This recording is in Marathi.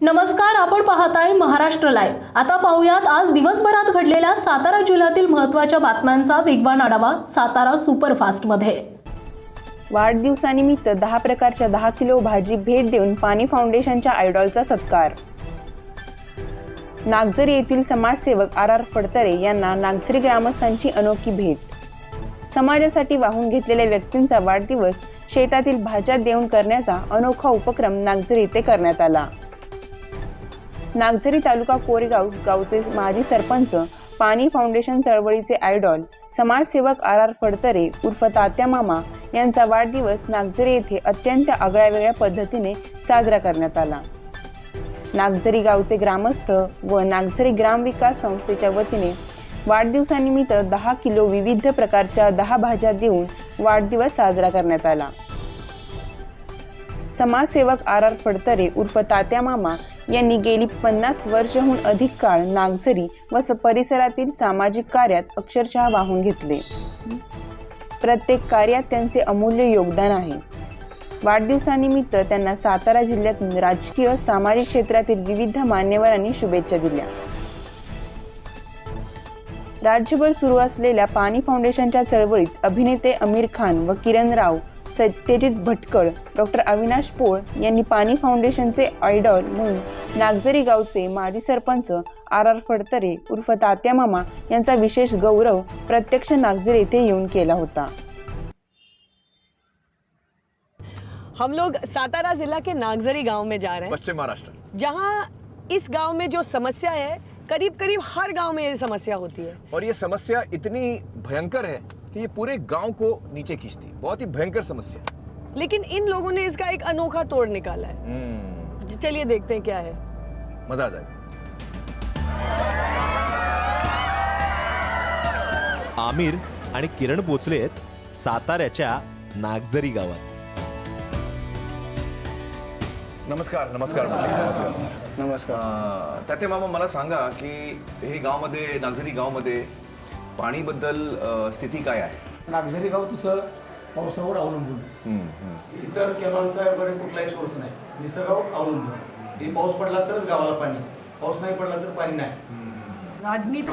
नमस्कार आपण पाहताय महाराष्ट्र लाईव्ह आता पाहूयात आज दिवसभरात घडलेल्या सातारा जिल्ह्यातील महत्त्वाच्या बातम्यांचा वेगवान आढावा सातारा सुपरफास्टमध्ये. वाढदिवसानिमित्त दहा प्रकारच्या दहा किलो भाजी भेट देऊन पाणी फाउंडेशनच्या आयडॉलचा सत्कार. नागझरी येथील समाजसेवक आर आर फडतरे यांना नागझरी ग्रामस्थांची अनोखी भेट. समाजासाठी वाहून घेतलेल्या व्यक्तींचा वाढदिवस शेतातील भाज्या देऊन करण्याचा अनोखा उपक्रम नागझरी येथे करण्यात आला. नागझरी तालुका कोरेगाव गावचे माजी सरपंच पाणी फाउंडेशन चळवळीचे आयडॉल समाजसेवक आर आर फडतरे उर्फ तात्या मामा यांचा वाढदिवस नागझरी येथे अत्यंत आगळ्यावेगळ्या पद्धतीने साजरा करण्यात आला. नागझरी गावचे ग्रामस्थ व नागझरी ग्रामविकास संस्थेच्या वतीने वाढदिवसानिमित्त दहा किलो विविध प्रकारच्या दहा भाज्या देऊन वाढदिवस साजरा करण्यात आला. समाजसेवक आर आर फडतरे उर्फ तात्या मामा यांनी गेली पन्नास वर्षहून अधिक काळ नागझरी व स- परिसरातील सामाजिक कार्यात अक्षरशः वाहून घेतले. प्रत्येक कार्यात त्यांचे अमूल्य योगदान आहे. वाढदिवसानिमित्त त्यांना सातारा जिल्ह्यात राजकीय सामाजिक क्षेत्रातील विविध मान्यवरांनी शुभेच्छा दिल्या. राज्यभर सुरू असलेल्या पाणी फाउंडेशनच्या चळवळीत अभिनेते आमिर खान व किरण राव सत्यजित भटकळ डॉक्टर अविनाश पोळ यांनी पाणी फाउंडेशनचे आयडॉल म्हणून नागझरी गावचे माजी सरपंच आर आर फडतरे उर्फ तात्या मामा यांचा विशेष गौरव प्रत्यक्ष नागझरी येथे येऊन केला होता. हम लोग सातारा जिला के नागजरी गांव में जा रहे हैं। पश्चिम महाराष्ट्र। जहां इस गांव में जो समस्या है करीब करीब हर गांव में ये समस्या होती है। और ये समस्या इतनी भयंकर है कि ये पूरे गांव को नीचे खींचती बहुत ही भयंकर समस्या। लेकिन इन लोगों ने इसका एक अनोखा तोड़ निकाला है। हम्म, चलिए देखते हैं क्या है। मजा आ जाएगा। आमिर आणि किरण पोचले आहेत साताऱ्याच्या नागझरी गावात. नमस्कार नमस्कार नमस्कार. नमस्कार. ताते मामा मला सांगा की हे गावामध्ये नागझरी गावामध्ये पाणीबद्दल अ, स्थिती काय आहे? नागझरी गाव तसं पावसावर अवलंबून. इतर कॅनॉलचा वगैरे कुठलाही सोर्स नाही. निसर्गावर अवलंबून. हे पाऊस पडला तरच गावाला पाणी. पाऊस नाही पडला तर पाणी नाही. राजनीति